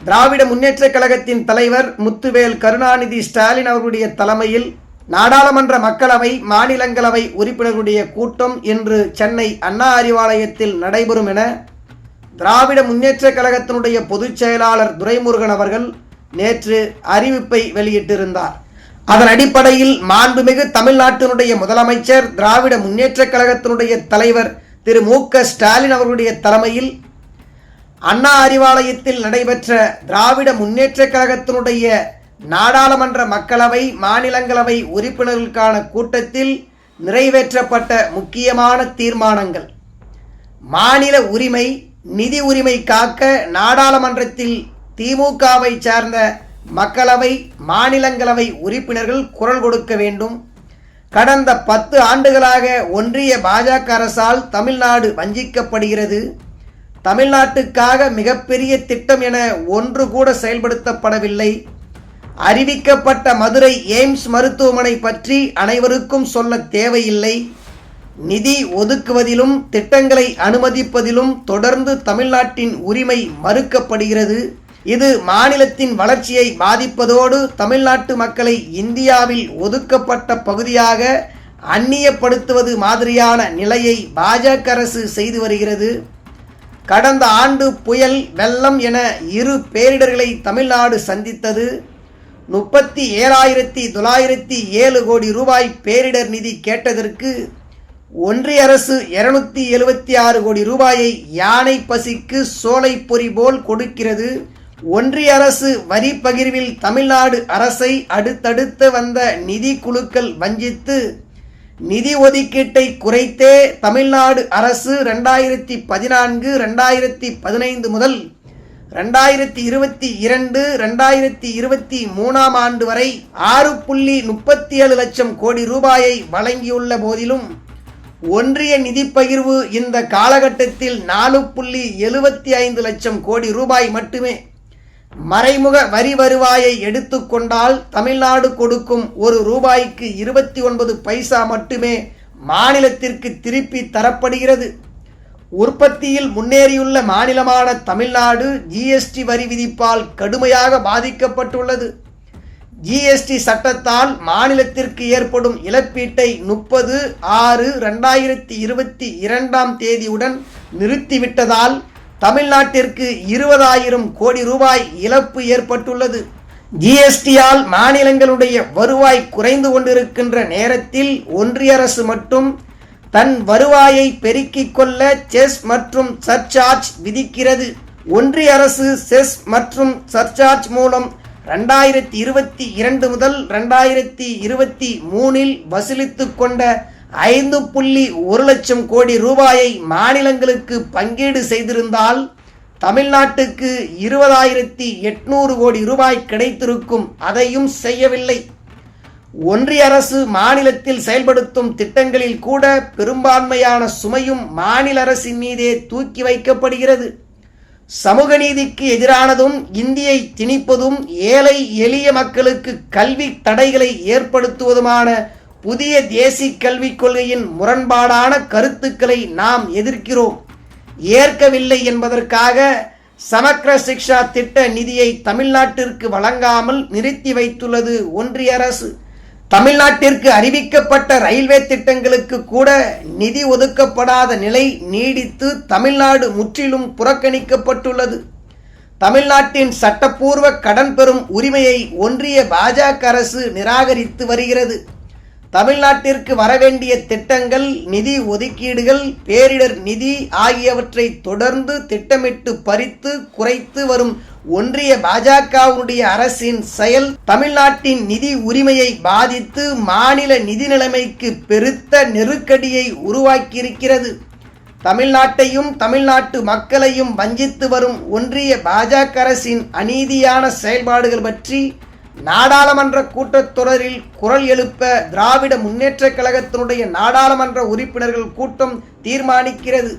திராவிட முன்னேற்றக் கழகத்தின் தலைவர் முத்துவேல் கருணாநிதி ஸ்டாலின் அவர்களுடைய தலைமையில் நாடாளுமன்ற மக்களவை மாநிலங்களவை உறுப்பினர்களுடைய கூட்டம் இன்று சென்னை அண்ணா அறிவாலயத்தில் நடைபெறும் என திராவிட முன்னேற்றக் கழகத்தினுடைய பொதுச் செயலாளர் துரைமுருகன் அவர்கள் நேற்று அறிவிப்பை வெளியிட்டிருந்தார். அதன் அடிப்படையில் மாண்புமிகு தமிழ்நாட்டினுடைய முதலமைச்சர் திராவிட முன்னேற்றக் கழகத்தினுடைய தலைவர் திரு மு க ஸ்டாலின் அவர்களுடைய தலைமையில் அண்ணா அறிவாலயத்தில் நடைபெற்ற திராவிட முன்னேற்றக் கழகத்தினுடைய நாடாளுமன்ற மக்களவை மாநிலங்களவை உறுப்பினர்களுக்கான கூட்டத்தில் நிறைவேற்றப்பட்ட முக்கியமான தீர்மானங்கள். மாநில உரிமை நிதி உரிமை காக்க நாடாளுமன்றத்தில் திமுகவை சார்ந்த மக்களவை மாநிலங்களவை உறுப்பினர்கள் குரல் கொடுக்க வேண்டும். கடந்த பத்து ஆண்டுகளாக ஒன்றிய பாஜக அரசால் தமிழ்நாடு வஞ்சிக்கப்படுகிறது. தமிழ்நாட்டுக்காக மிகப்பெரிய திட்டம் என ஒன்று கூட செயல்படுத்தப்படவில்லை. அறிவிக்கப்பட்ட மதுரை எய்ம்ஸ் மருத்துவமனை பற்றி அனைவருக்கும் சொல்ல தேவையில்லை. நிதி ஒதுக்குவதிலும் திட்டங்களை அனுமதிப்பதிலும் தொடர்ந்து தமிழ்நாட்டின் உரிமை மறுக்கப்படுகிறது. இது மாநிலத்தின் வளர்ச்சியை பாதிப்பதோடு தமிழ்நாட்டு மக்களை இந்தியாவில் ஒதுக்கப்பட்ட பகுதியாக அந்நியப்படுத்துவது மாதிரியான நிலையை பாஜக அரசு செய்து வருகிறது. கடந்த ஆண்டு புயல் வெள்ளம் என இரு பேரிடர்களை தமிழ்நாடு சந்தித்தது. முப்பத்தி ஏழாயிரத்தி தொள்ளாயிரத்தி ஏழு கோடி ரூபாய் பேரிடர் நிதி கேட்டதற்கு ஒன்றிய அரசு இருநூத்தி எழுபத்தி ஆறு கோடி ரூபாயை யானை பசிக்கு சோலை பொறி போல் கொடுக்கிறது. ஒன்றிய அரசு வரி பகிர்வில் தமிழ்நாடு அரசை அடுத்தடுத்து வந்த நிதி குழுக்கள் வஞ்சித்து நிதி ஒதுக்கீட்டை குறைத்தே தமிழ்நாடு அரசு ரெண்டாயிரத்தி பதினான்கு ரெண்டாயிரத்தி பதினைந்து முதல் ரெண்டாயிரத்தி இருபத்தி இரண்டு ரெண்டாயிரத்தி இருபத்தி மூணாம் ஆண்டு வரை ஆறு புள்ளி முப்பத்தி ஏழு லட்சம் கோடி ரூபாயை வழங்கியுள்ள போதிலும் ஒன்றிய நிதி பகிர்வு இந்த காலகட்டத்தில் நாலு புள்ளி எழுபத்தி ஐந்து லட்சம் கோடி ரூபாய் மட்டுமே. மறைமுக வரி வருவாயை எடுத்துக்கொண்டால் தமிழ்நாடு கொடுக்கும் ஒரு ரூபாய்க்கு இருபத்தி ஒன்பது பைசா மட்டுமே மாநிலத்திற்கு திருப்பி தரப்படுகிறது. உற்பத்தியில் முன்னேறியுள்ள மாநிலமான தமிழ்நாடு ஜிஎஸ்டி வரி விதிப்பால் கடுமையாக பாதிக்கப்பட்டுள்ளது. ஜிஎஸ்டி சட்டத்தால் மாநிலத்திற்கு ஏற்படும் இழப்பீட்டை முப்பது ஆறு ரெண்டாயிரத்தி இருபத்தி இரண்டாம் தேதியுடன் நிறுத்திவிட்டதால் தமிழ்நாட்டிற்கு இருபதாயிரம் கோடி ரூபாய் இழப்பு ஏற்பட்டுள்ளது. ஜிஎஸ்டியால் மாநிலங்களுடைய வருவாய் குறைந்து கொண்டிருக்கின்ற நேரத்தில் ஒன்றிய அரசு மட்டும் தன் வருவாயை பெருக்கிக் கொள்ள செஸ் மற்றும் சர்சார்ஜ் விதிக்கிறது. ஒன்றிய அரசு செஸ் மற்றும் சர்சார்ஜ் மூலம் ரெண்டாயிரத்தி இருபத்தி இரண்டு முதல் ரெண்டாயிரத்தி இருபத்தி மூணில் வசூலித்து கொண்ட ஐந்து புள்ளி ஒரு லட்சம் கோடி ரூபாயை மாநிலங்களுக்கு பங்கீடு செய்திருந்தால் தமிழ்நாட்டுக்கு இருபதாயிரத்தி எட்நூறு கோடி ரூபாய் கிடைத்திருக்கும். அதையும் செய்யவில்லை. ஒன்றிய அரசு மாநிலத்தில் செயல்படுத்தும் திட்டங்களில் கூட பெரும்பான்மையான சுமையும் மாநில அரசின் மீதே தூக்கி வைக்கப்படுகிறது. சமூக நீதிக்கு எதிரானதும் இந்தியை திணிப்பதும் ஏழை எளிய மக்களுக்கு கல்வி தடைகளை ஏற்படுத்துவதுமான புதிய தேசிய கல்விக் கொள்கையின் முரண்பாடான கருத்துக்களை நாம் எதிர்க்கிறோம். ஏற்கவில்லை என்பதற்காக சமக்ர சிக்ஷா திட்ட நிதியை தமிழ்நாட்டிற்கு வழங்காமல் நிறுத்தி வைத்துள்ளது ஒன்றிய அரசு. தமிழ்நாட்டிற்கு அறிவிக்கப்பட்ட ரயில்வே திட்டங்களுக்கு கூட நிதி ஒதுக்கப்படாத நிலை நீடித்து தமிழ்நாடு முற்றிலும் புறக்கணிக்கப்பட்டுள்ளது. தமிழ்நாட்டின் சட்டப்பூர்வ கடன் பெறும் உரிமையை ஒன்றிய பாஜக அரசு நிராகரித்து வருகிறது. தமிழ்நாட்டிற்கு வரவேண்டிய திட்டங்கள் நிதி ஒதுக்கீடுகள் பேரிடர் நிதி ஆகியவற்றை தொடர்ந்து திட்டமிட்டு பறித்து குறைத்து வரும் ஒன்றிய பாஜகவுடைய அரசின் செயல் தமிழ்நாட்டின் நிதி உரிமையை பாதித்து மாநில நிதி நிலைமைக்கு பெருத்த நெருக்கடியை உருவாக்கியிருக்கிறது. தமிழ்நாட்டையும் தமிழ்நாட்டு மக்களையும் வஞ்சித்து வரும் ஒன்றிய பாஜக அரசின் அநீதியான செயல்பாடுகள் பற்றி நாடாளுமன்ற கூட்டத்தொடரில் குரல் எழுப்ப திராவிட முன்னேற்றக் கழகத்தினுடைய நாடாளுமன்ற உறுப்பினர்கள் கூட்டம் தீர்மானிக்கிறது.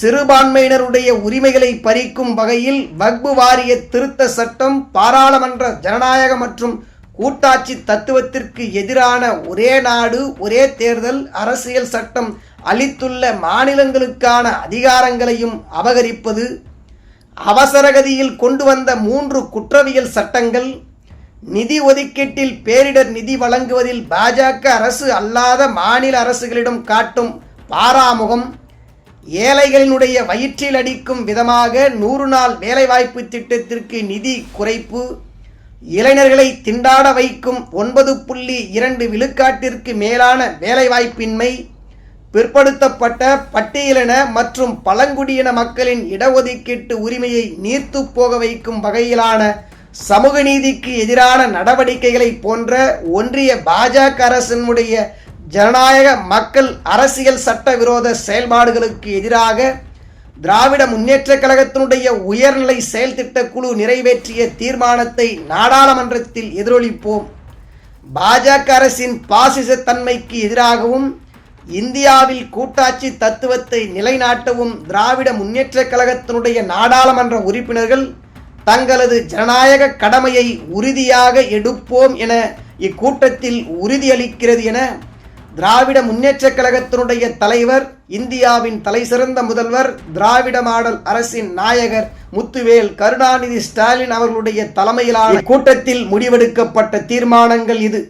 சிறுபான்மையினருடைய உரிமைகளை பறிக்கும் வகையில் வக்பு வாரிய திருத்த சட்டம் பாராளுமன்ற ஜனநாயக மற்றும் கூட்டாட்சி தத்துவத்திற்கு எதிரான ஒரே நாடு ஒரே தேர்தல் அரசியல் சட்டம் அளித்துள்ள மாநிலங்களுக்கான அதிகாரங்களையும் அபகரிப்பது. அவசரகதியில் கொண்டு வந்த மூன்று குற்றவியல் சட்டங்கள் நிதி ஒதுக்கீட்டில் பேரிடர் நிதி வழங்குவதில் பாஜக அரசு அல்லாத மாநில அரசுகளிடம் காட்டும் பாராமுகம். ஏழைகளினுடைய வயிற்றில் அடிக்கும் விதமாக நூறு நாள் வேலைவாய்ப்பு திட்டத்திற்கு நிதி குறைப்பு. இளைஞர்களை திண்டாட வைக்கும் ஒன்பது புள்ளி இரண்டு விழுக்காட்டிற்கு மேலான வேலைவாய்ப்பின்மை. பிற்படுத்தப்பட்ட பட்டியலின மற்றும் பழங்குடியின மக்களின் இடஒதுக்கீட்டு உரிமையை நீர்த்து போக வைக்கும் வகையிலான சமூக நீதிக்கு எதிரான நடவடிக்கைகளை போன்ற ஒன்றிய பாஜக அரசினுடைய ஜனநாயக மக்கள் அரசியல் சட்ட விரோத செயல்பாடுகளுக்கு எதிராக திராவிட முன்னேற்ற கழகத்தினுடைய உயர்நிலை செயல் குழு நிறைவேற்றிய தீர்மானத்தை நாடாளுமன்றத்தில் எதிரொலிப்போம். பாஜக அரசின் பாசிச தன்மைக்கு எதிராகவும் இந்தியாவில் கூட்டாட்சி தத்துவத்தை நிலைநாட்டவும் திராவிட முன்னேற்ற கழகத்தினுடைய நாடாளுமன்ற உறுப்பினர்கள் தங்களது ஜனநாயக கடமையை உறுதியாக எடுப்போம் என இக்கூட்டத்தில் உறுதியளிக்கிறது என திராவிட முன்னேற்றக் கழகத்தினுடைய தலைவர் இந்தியாவின் தலைசிறந்த முதல்வர் திராவிட மாடல் அரசின் நாயகர் முத்துவேல் கருணாநிதி ஸ்டாலின் அவர்களுடைய தலைமையிலான கூட்டத்தில் முடிவெடுக்கப்பட்ட தீர்மானங்கள் இது.